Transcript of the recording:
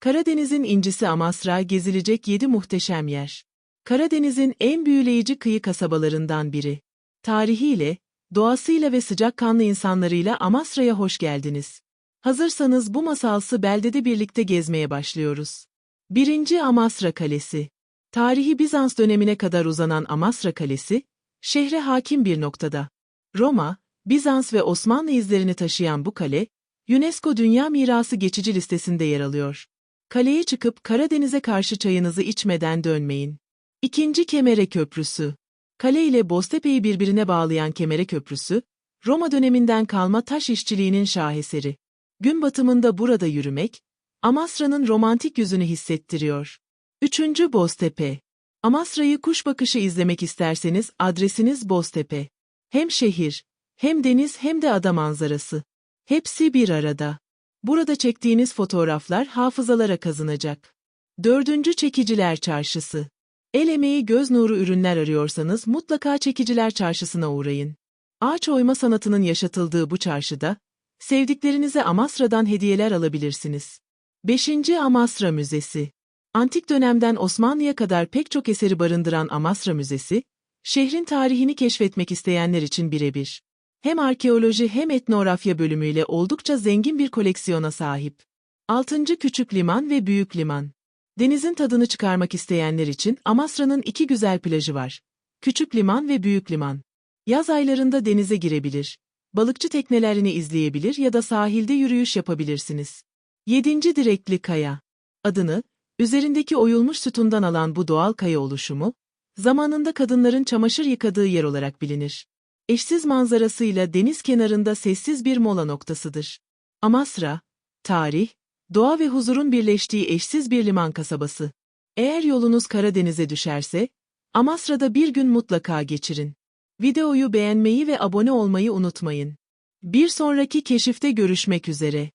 Karadeniz'in incisi Amasra gezilecek 7 muhteşem yer. Karadeniz'in en büyüleyici kıyı kasabalarından biri. Tarihiyle, doğasıyla ve sıcakkanlı insanlarıyla Amasra'ya hoş geldiniz. Hazırsanız bu masalsı beldede birlikte gezmeye başlıyoruz. 1. Amasra Kalesi Tarihi Bizans dönemine kadar uzanan Amasra Kalesi, şehre hakim bir noktada. Roma, Bizans ve Osmanlı izlerini taşıyan bu kale, UNESCO Dünya Mirası geçici listesinde yer alıyor. Kaleye çıkıp Karadeniz'e karşı çayınızı içmeden dönmeyin. İkinci Kemere Köprüsü Kale ile Boztepe'yi birbirine bağlayan Kemere Köprüsü, Roma döneminden kalma taş işçiliğinin şaheseri. Gün batımında burada yürümek, Amasra'nın romantik yüzünü hissettiriyor. Üçüncü Boztepe Amasra'yı kuş bakışı izlemek isterseniz adresiniz Boztepe. Hem şehir, hem deniz hem de ada manzarası. Hepsi bir arada. Burada çektiğiniz fotoğraflar hafızalara kazınacak. Dördüncü Çekiciler Çarşısı El emeği göz nuru ürünler arıyorsanız mutlaka Çekiciler Çarşısı'na uğrayın. Ağaç oyma sanatının yaşatıldığı bu çarşıda, sevdiklerinize Amasra'dan hediyeler alabilirsiniz. 5. Amasra Müzesi Antik dönemden Osmanlı'ya kadar pek çok eseri barındıran Amasra Müzesi, şehrin tarihini keşfetmek isteyenler için birebir. Hem arkeoloji hem etnografya bölümüyle oldukça zengin bir koleksiyona sahip. 6. Küçük Liman ve Büyük Liman Denizin tadını çıkarmak isteyenler için Amasra'nın iki güzel plajı var. Küçük Liman ve Büyük Liman. Yaz aylarında denize girebilir, balıkçı teknelerini izleyebilir ya da sahilde yürüyüş yapabilirsiniz. 7. Direkli Kaya Adını, üzerindeki oyulmuş sütundan alan bu doğal kaya oluşumu, zamanında kadınların çamaşır yıkadığı yer olarak bilinir. Eşsiz manzarasıyla deniz kenarında sessiz bir mola noktasıdır. Amasra, tarih, doğa ve huzurun birleştiği eşsiz bir liman kasabası. Eğer yolunuz Karadeniz'e düşerse, Amasra'da bir gün mutlaka geçirin. Videoyu beğenmeyi ve abone olmayı unutmayın. Bir sonraki keşifte görüşmek üzere.